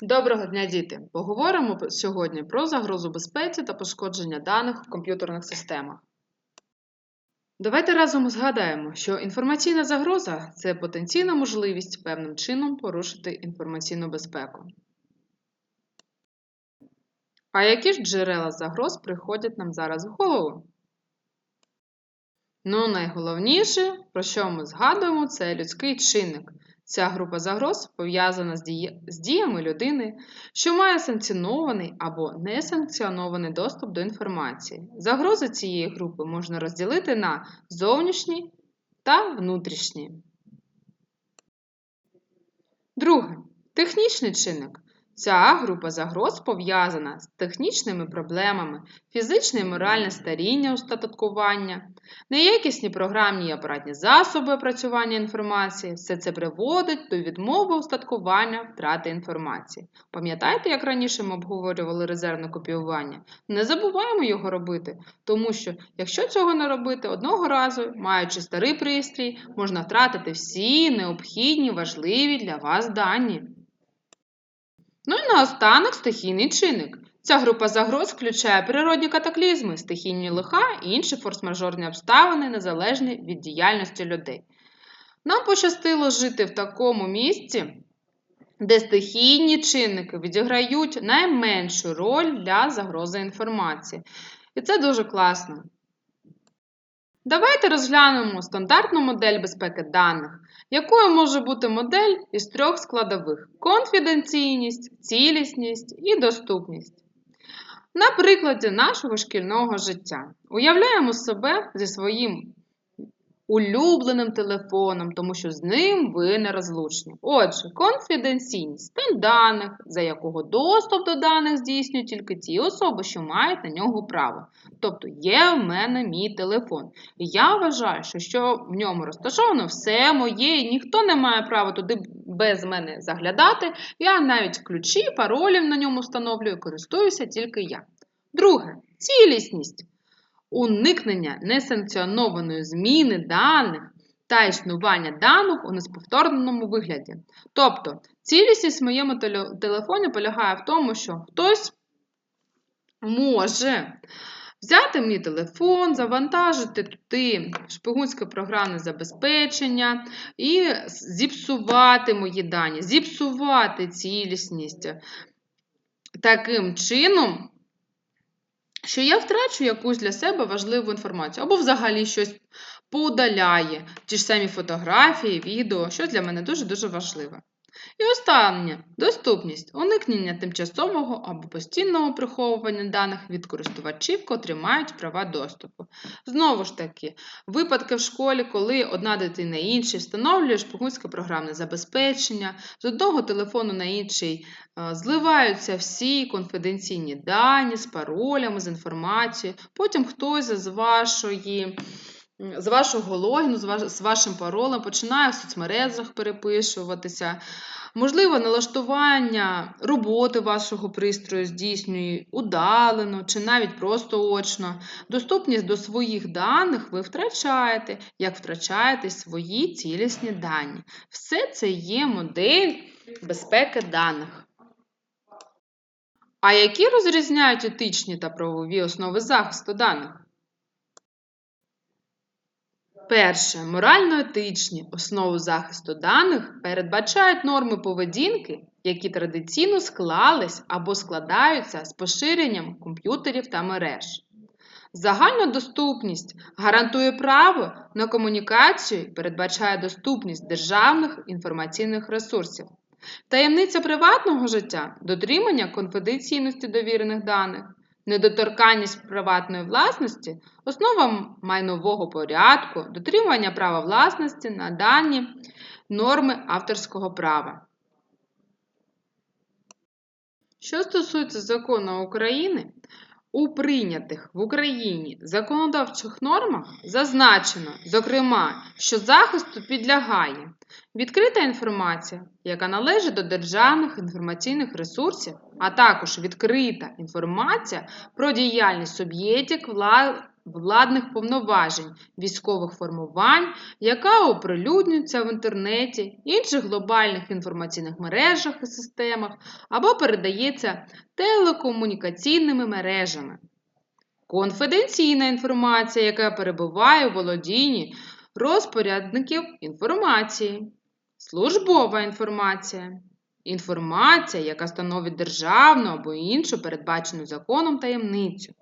Доброго дня, діти! Поговоримо сьогодні про загрозу безпеці та пошкодження даних в комп'ютерних системах. Давайте разом згадаємо, що інформаційна загроза це потенційна можливість певним чином порушити інформаційну безпеку. А які ж джерела загроз приходять нам зараз в голову? Ну, найголовніше, про що ми згадуємо, це людський чинник. Ця група загроз пов'язана з, діями людини, що має санкціонований або несанкціонований доступ до інформації. Загрози цієї групи можна розділити на зовнішні та внутрішні. Друге. Технічний чинник. Ця група загроз пов'язана з технічними проблемами, фізичне і моральне старіння устаткування, неякісні програмні і апаратні засоби опрацювання інформації. Все це приводить до відмови устаткування втрати інформації. Пам'ятаєте, як раніше ми обговорювали резервне копіювання? Не забуваємо його робити, тому що, якщо цього не робити, одного разу, маючи старий пристрій, можна втратити всі необхідні важливі для вас дані. Ну і наостанок стихійний чинник. Ця група загроз включає природні катаклізми, стихійні лиха і інші форс-мажорні обставини, незалежні від діяльності людей. Нам пощастило жити в такому місці, де стихійні чинники відіграють найменшу роль для загрози інформації. І це дуже класно. Давайте розглянемо стандартну модель безпеки даних, якою може бути модель із трьох складових: конфіденційність, цілісність і доступність. На прикладі нашого шкільного життя уявляємо себе зі своїм улюбленим телефоном, тому що з ним ви нерозлучні. Отже, конфіденційність стан даних, за якого доступ до даних здійснюють тільки ті особи, що мають на нього право. Тобто є в мене мій телефон. І я вважаю, що що в ньому розташовано все моє, і ніхто не має права туди без мене заглядати. Я навіть ключі, паролів на ньому встановлюю, користуюся тільки я. Друге цілісність уникнення несанкціонованої зміни даних та існування даних у несповторному вигляді. Тобто, цілісність в моєму телефоні полягає в тому, що хтось може взяти мій телефон, завантажити туди шпигунське програмне забезпечення і зіпсувати мої дані, зіпсувати цілісність. Таким чином, що я втрачу якусь для себе важливу інформацію, або взагалі щось поудаляє, ті ж самі фотографії, відео, що для мене дуже-дуже важливе. І останнє доступність, уникнення тимчасового або постійного приховування даних від користувачів, котрі мають права доступу. Знову ж таки, випадки в школі, коли одна дитина іншій встановлює шпигунське програмне забезпечення, з одного телефону на інший е, зливаються всі конфіденційні дані з паролями, з інформацією, потім хтось з вашої з вашого логіну, з вашим паролем, починає в соцмережах перепишуватися. Можливо, налаштування роботи вашого пристрою здійснює удалено чи навіть просто очно. Доступність до своїх даних ви втрачаєте, як втрачаєте свої цілісні дані. Все це є модель безпеки даних. А які розрізняють етичні та правові основи захисту даних? Перше, морально-етичні основи захисту даних передбачають норми поведінки, які традиційно склались або складаються з поширенням комп'ютерів та мереж. Загальна доступність гарантує право на комунікацію і передбачає доступність державних інформаційних ресурсів. Таємниця приватного життя дотримання конфіденційності довірених даних, недоторканність приватної власності, основа майнового порядку, дотримування права власності на дані норми авторського права. Що стосується закону України, у прийнятих в Україні законодавчих нормах зазначено, зокрема, що захисту підлягає відкрита інформація, яка належить до державних інформаційних ресурсів, а також відкрита інформація про діяльність суб'єктів владних повноважень військових формувань, яка оприлюднюється в інтернеті, інших глобальних інформаційних мережах і системах або передається телекомунікаційними мережами. Конфіденційна інформація, яка перебуває у володінні розпорядників інформації, службова інформація, інформація, яка становить державну або іншу передбачену законом таємницю,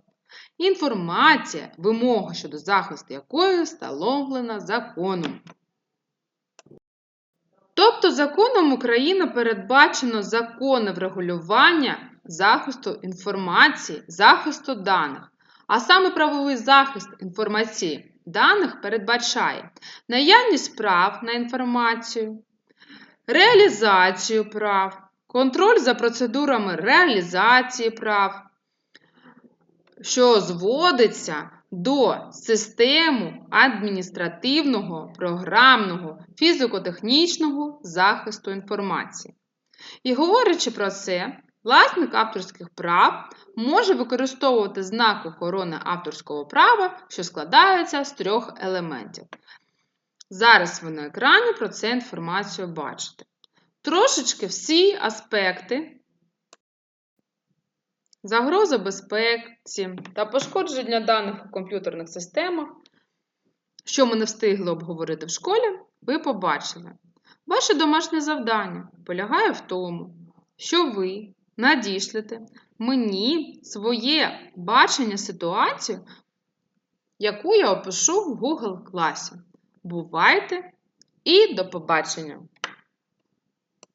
інформація, вимога щодо захисту якої встановлена законом. Тобто законом України передбачено законне врегулювання захисту інформації, захисту даних, а саме правовий захист інформації даних передбачає наявність прав на інформацію, реалізацію прав, контроль за процедурами реалізації прав, що зводиться до систему адміністративного, програмного, фізико-технічного захисту інформації. І говорячи про це, власник авторських прав може використовувати знак охорони авторського права, що складається з трьох елементів. Зараз ви на екрані про це інформацію бачите. Трошечки всі аспекти загроза безпеці та пошкодження даних у комп'ютерних системах, що ми не встигли обговорити в школі, ви побачили. Ваше домашнє завдання полягає в тому, що ви надішлете мені своє бачення ситуації, яку я опишу в Google класі. Бувайте і до побачення!